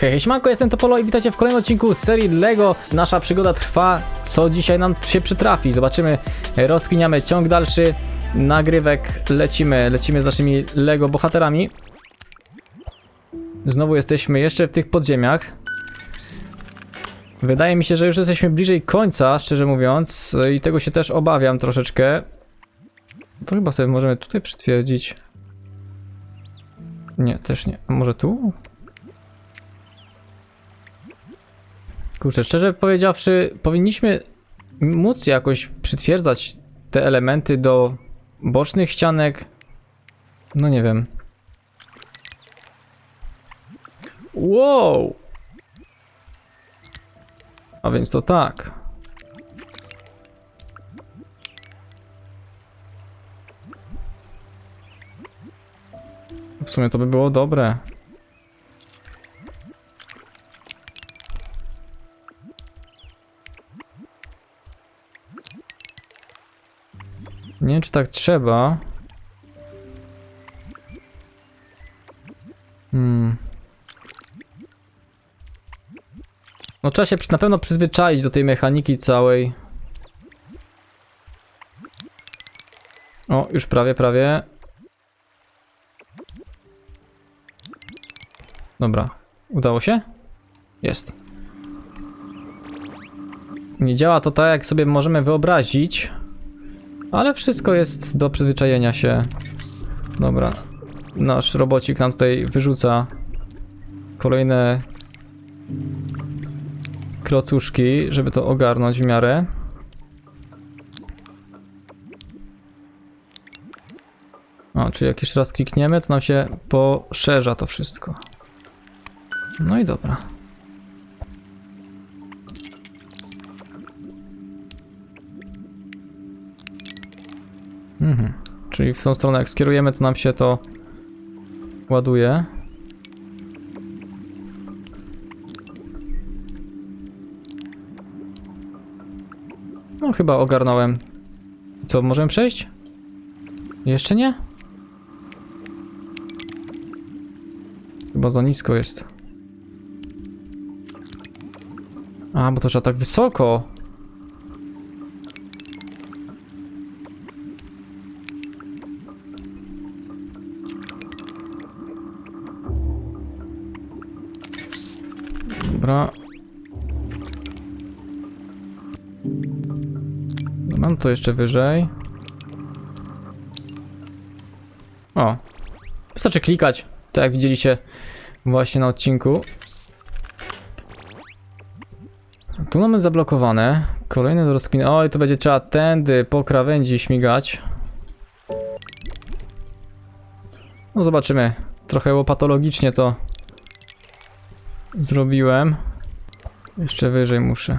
Hej, hej, siemanko, jestem Topolo i witajcie w kolejnym odcinku serii LEGO. Nasza przygoda trwa, co dzisiaj nam się przytrafi. Zobaczymy, rozkminiamy ciąg dalszy nagrywek, lecimy, lecimy z naszymi LEGO bohaterami. Znowu jesteśmy jeszcze w tych podziemiach. Wydaje mi się, że już jesteśmy bliżej końca, szczerze mówiąc, i tego się też obawiam troszeczkę. To chyba sobie możemy tutaj przytwierdzić. Nie, też nie. A Może tu? Kurczę, szczerze powiedziawszy, powinniśmy móc jakoś przytwierdzać te elementy do bocznych ścianek. No nie wiem. Wow! A więc to tak. W sumie to by było dobre. Nie wiem, czy tak trzeba. Hmm. No trzeba się na pewno przyzwyczaić do tej mechaniki całej. O, już prawie, prawie. Dobra, udało się? Jest. Nie działa to tak, jak sobie możemy wyobrazić. Ale wszystko jest do przyzwyczajenia się. Dobra. Nasz robocik nam tutaj wyrzuca kolejne klocuszki, żeby to ogarnąć w miarę. O, czyli jak jeszcze raz klikniemy, to nam się poszerza to wszystko. No i dobra. Mhm. Czyli w tą stronę jak skierujemy, to nam się to ładuje. No chyba ogarnąłem. Co, możemy przejść? Jeszcze nie? Chyba za nisko jest. A, bo to trzeba tak wysoko. Mam to jeszcze wyżej. O. Wystarczy klikać, tak jak widzieliście właśnie na odcinku. Tu mamy zablokowane. Kolejne do rozkminy. Oj, to będzie trzeba tędy po krawędzi śmigać. No zobaczymy. Trochę łopatologicznie to zrobiłem. Jeszcze wyżej muszę.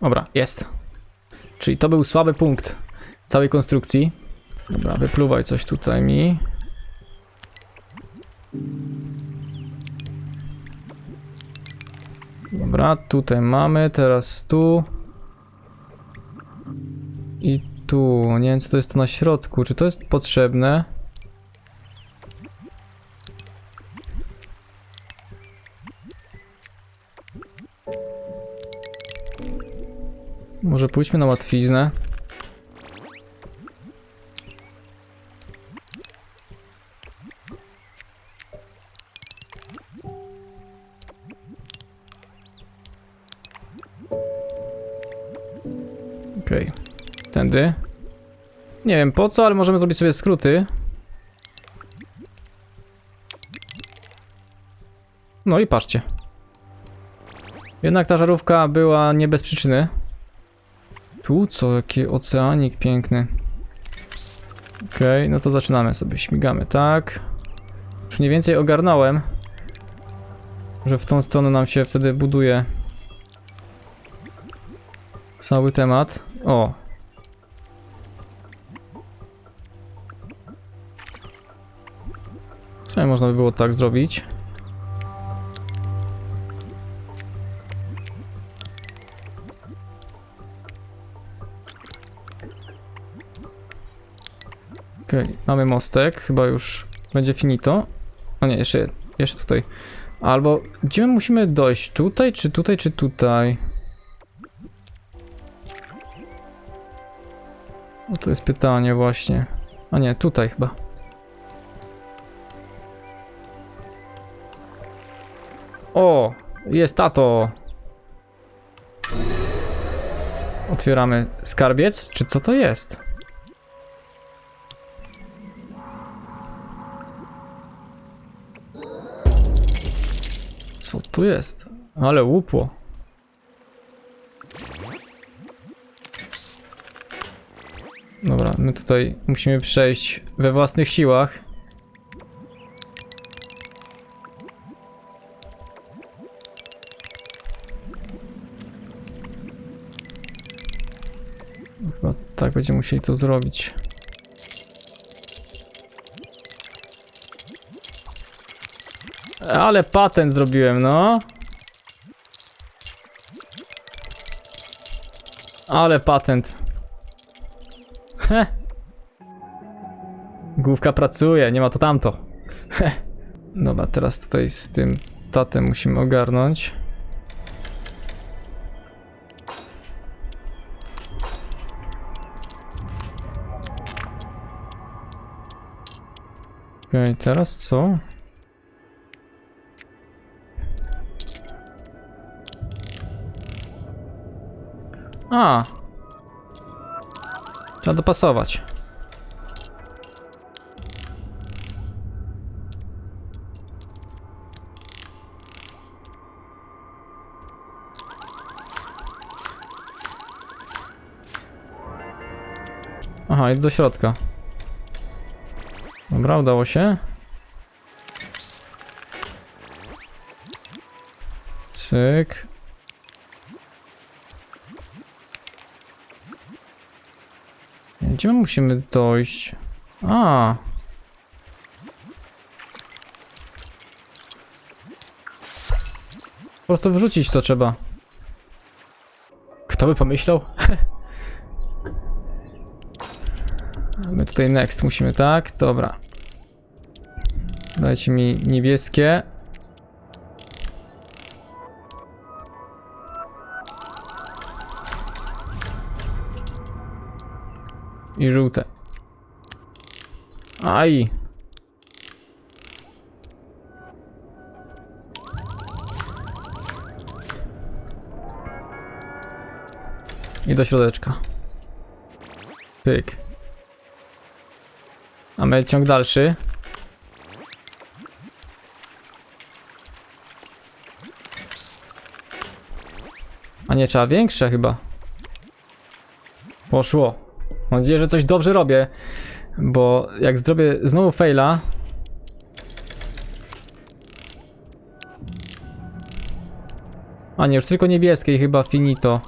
Dobra, jest. Czyli to był słaby punkt całej konstrukcji. Dobra, wypluwaj coś tutaj mi. Dobra, tutaj mamy, teraz tu. I tu, nie wiem co to jest to na środku, czy to jest potrzebne? Może pójdźmy na łatwiznę. Okej. Tędy. Nie wiem po co, ale możemy zrobić sobie skróty. No i patrzcie. Jednak ta żarówka była nie bez przyczyny. Tu co, jaki oceanik piękny. Okej, no to zaczynamy sobie, śmigamy, tak. Już mniej więcej ogarnąłem, że w tą stronę nam się wtedy buduje cały temat. O. Co można by było tak zrobić? Okej, mamy mostek, chyba już będzie finito. O nie, jeszcze, jeszcze tutaj. Albo, gdzie my musimy dojść? Tutaj, czy tutaj, czy tutaj? No to jest pytanie właśnie. A nie, tutaj chyba. O, jest tato. Otwieramy skarbiec, czy co to jest? Co tu jest? Ale łupło. Dobra, my tutaj musimy przejść we własnych siłach. Chyba tak będziemy musieli to zrobić. Ale patent zrobiłem, no. Ale patent. Główka pracuje, nie ma to tamto. Heh. Dobra, teraz tutaj z tym tatem musimy ogarnąć. Okej, teraz co? A. Trzeba dopasować. Aha, i do środka. Dobra, udało się. Cyk. Gdzie my musimy dojść? A. Po prostu wrzucić to trzeba. Kto by pomyślał? My tutaj next musimy, tak? Dobra. Dajcie mi niebieskie. I żółte. Aj. I do środeczka. Pyk. Mamy ciąg dalszy. A nie, trzeba większe chyba. Poszło. Mam nadzieję, że coś dobrze robię. Bo jak zrobię znowu faila. A nie, już tylko niebieskiej chyba finito.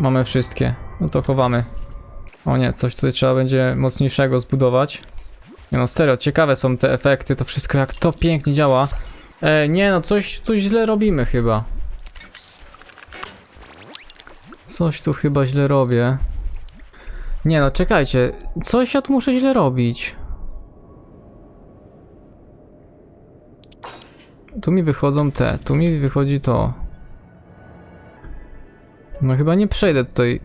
Mamy wszystkie. No to chowamy. O nie, coś tutaj trzeba będzie mocniejszego zbudować. Nie no, serio, ciekawe są te efekty, to wszystko jak to pięknie działa. E, nie no, coś tu źle robimy chyba. Coś tu chyba źle robię. Nie no, czekajcie, coś ja tu muszę źle robić. Tu mi wychodzą te, tu mi wychodzi to. No chyba nie przejdę tutaj.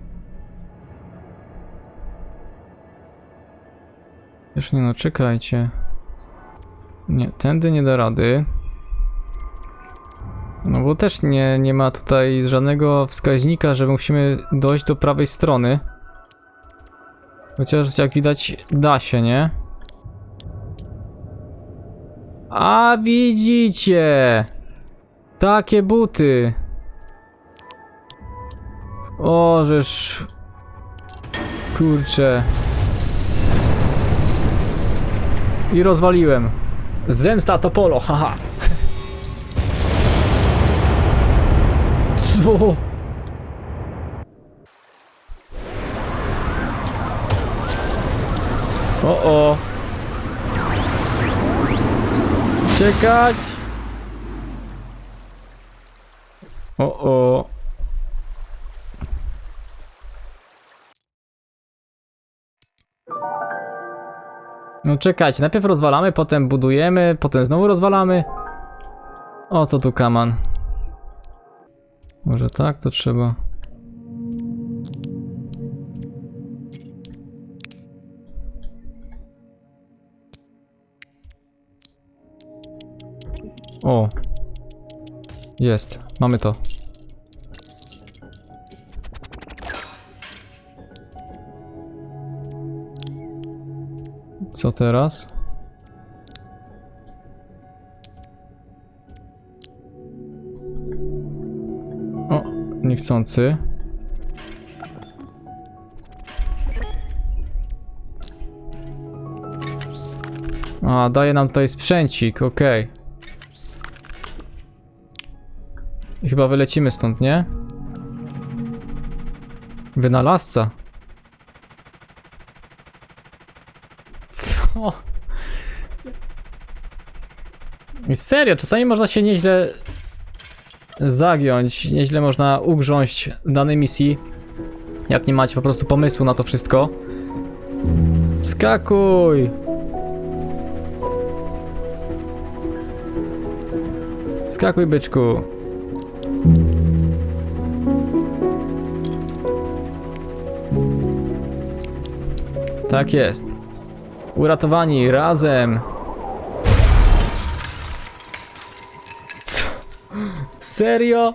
Już nie no, czekajcie. Nie, tędy nie da rady. No bo też nie, nie ma tutaj żadnego wskaźnika, że musimy dojść do prawej strony. Chociaż jak widać da się, nie? A widzicie! Takie buty! O, żeż... Kurczę. I rozwaliłem. Zemsta to polo, haha. Fu. O o. Czekać. O o. No czekajcie, najpierw rozwalamy, potem budujemy, potem znowu rozwalamy. O co tu kaman? Może tak to trzeba. O. Jest, mamy to. Co teraz? Niechcący. A, daje nam tutaj sprzęcik, okej. I chyba wylecimy stąd, nie? Wynalazca. Co? I serio, czasami można się nieźle zagiąć, nieźle można ugrząść w danej misji. Jak nie macie po prostu pomysłu na to wszystko. Skakuj! Skakuj, byczku. Tak jest. Uratowani razem. Serio?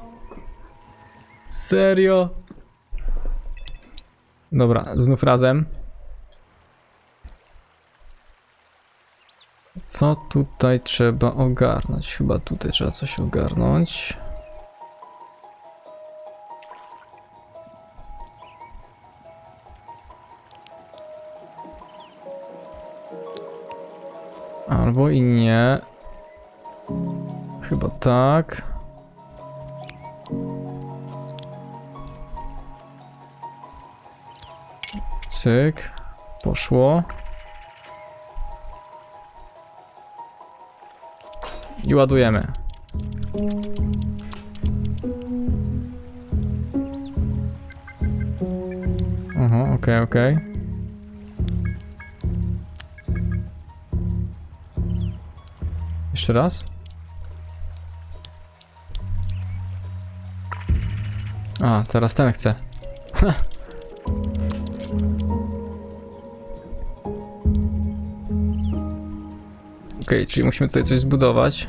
Serio? Dobra, znów razem. Co tutaj trzeba ogarnąć? Chyba tutaj trzeba coś ogarnąć. Albo i nie. Chyba tak. Cyk. Poszło. I ładujemy. Aha, okej, okej. Jeszcze raz. A, teraz ten chce. Okej, czyli musimy tutaj coś zbudować.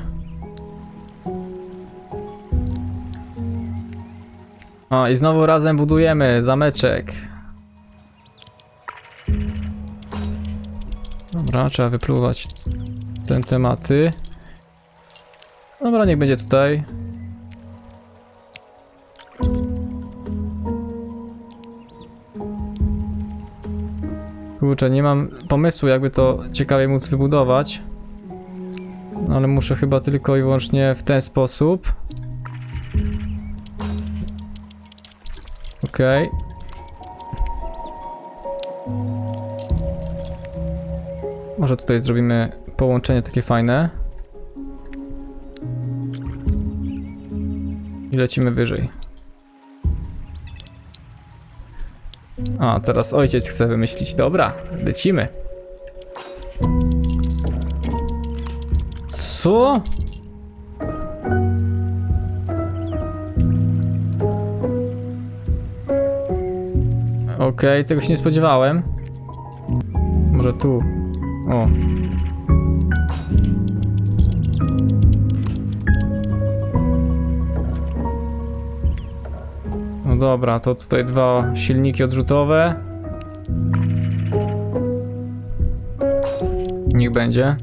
O, i znowu razem budujemy zameczek. Dobra, trzeba wypluwać ten tematy. Dobra, niech będzie tutaj. Kurczę, nie mam pomysłu, jakby to ciekawie móc wybudować. No ale muszę chyba tylko i wyłącznie w ten sposób. Okej. Może tutaj zrobimy połączenie takie fajne. I lecimy wyżej. A, teraz ojciec chce wymyślić. Dobra, lecimy. Co? Okej, tego się nie spodziewałem. Może tu. O. No dobra, to tutaj dwa silniki odrzutowe. Niech będzie.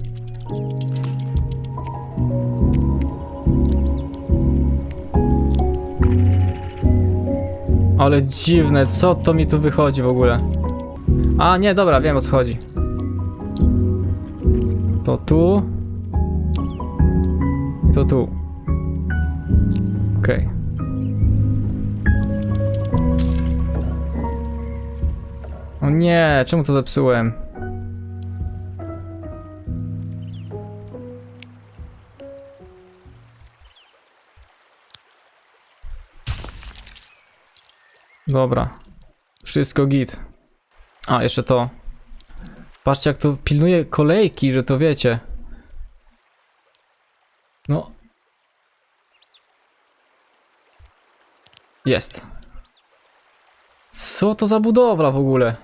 Ale dziwne, co to mi tu wychodzi w ogóle? A, nie, dobra, wiem o co chodzi. To tu. I to tu. Okej. O nie, czemu to zepsułem? Dobra. Wszystko git. A, jeszcze to. Patrzcie jak to pilnuje kolejki, że to wiecie. No. Jest. Co to za budowla w ogóle?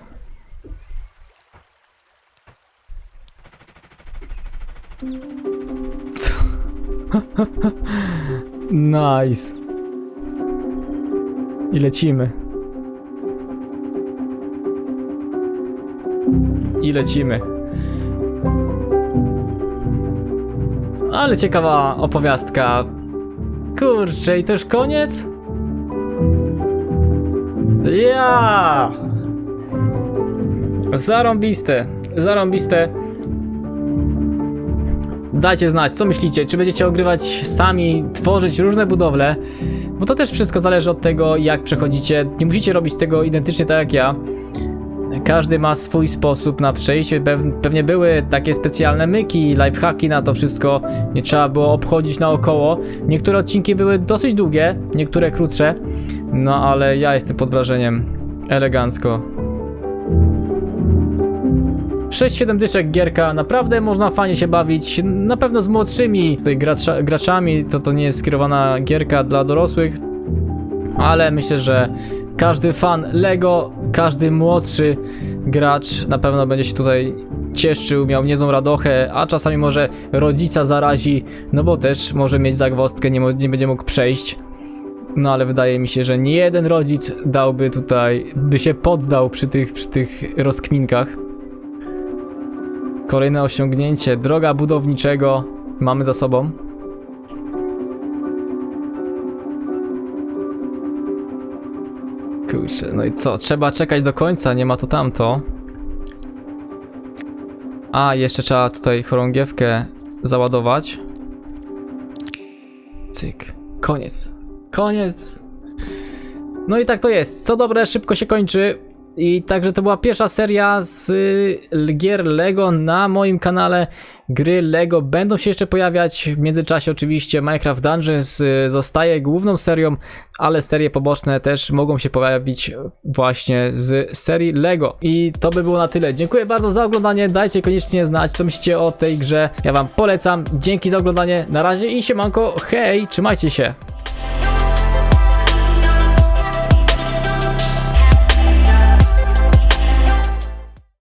Co? nice. I lecimy. I lecimy. Ale ciekawa opowiastka. Kurczę, i już koniec? Ja! Zarąbiste, zarąbiste. Dajcie znać, co myślicie, czy będziecie ogrywać sami, tworzyć różne budowle, bo to też wszystko zależy od tego, jak przechodzicie. Nie musicie robić tego identycznie tak jak ja. Każdy ma swój sposób na przejście. Pew- Pewnie były takie specjalne myki, lifehacki na to wszystko. Nie trzeba było obchodzić naokoło. Niektóre odcinki były dosyć długie, niektóre krótsze. No ale ja jestem pod wrażeniem. Elegancko. 6-7 dyszek gierka, naprawdę można fajnie się bawić. Na pewno z młodszymi tutaj gracza, graczami to to nie jest skierowana gierka dla dorosłych. Ale myślę, że każdy fan Lego, każdy młodszy gracz na pewno będzie się tutaj cieszył, miał niezłą radochę, a czasami może rodzica zarazi, no bo też może mieć zagwozdkę, nie, nie będzie mógł przejść. No ale wydaje mi się, że nie jeden rodzic dałby tutaj, by się poddał przy tych, przy tych rozkminkach. Kolejne osiągnięcie, droga budowniczego mamy za sobą. Kurczę, no i co? Trzeba czekać do końca, nie ma to tamto. A, jeszcze trzeba tutaj chorągiewkę załadować. Cyk. Koniec. Koniec. No i tak to jest. Co dobre, szybko się kończy. I także to była pierwsza seria z y, gier Lego na moim kanale. Gry Lego będą się jeszcze pojawiać. W międzyczasie oczywiście Minecraft Dungeons y, zostaje główną serią, ale serie poboczne też mogą się pojawić właśnie z serii Lego. I to by było na tyle. Dziękuję bardzo za oglądanie. Dajcie koniecznie znać, co myślicie o tej grze. Ja wam polecam. Dzięki za oglądanie. Na razie i siemanko. Hej, trzymajcie się.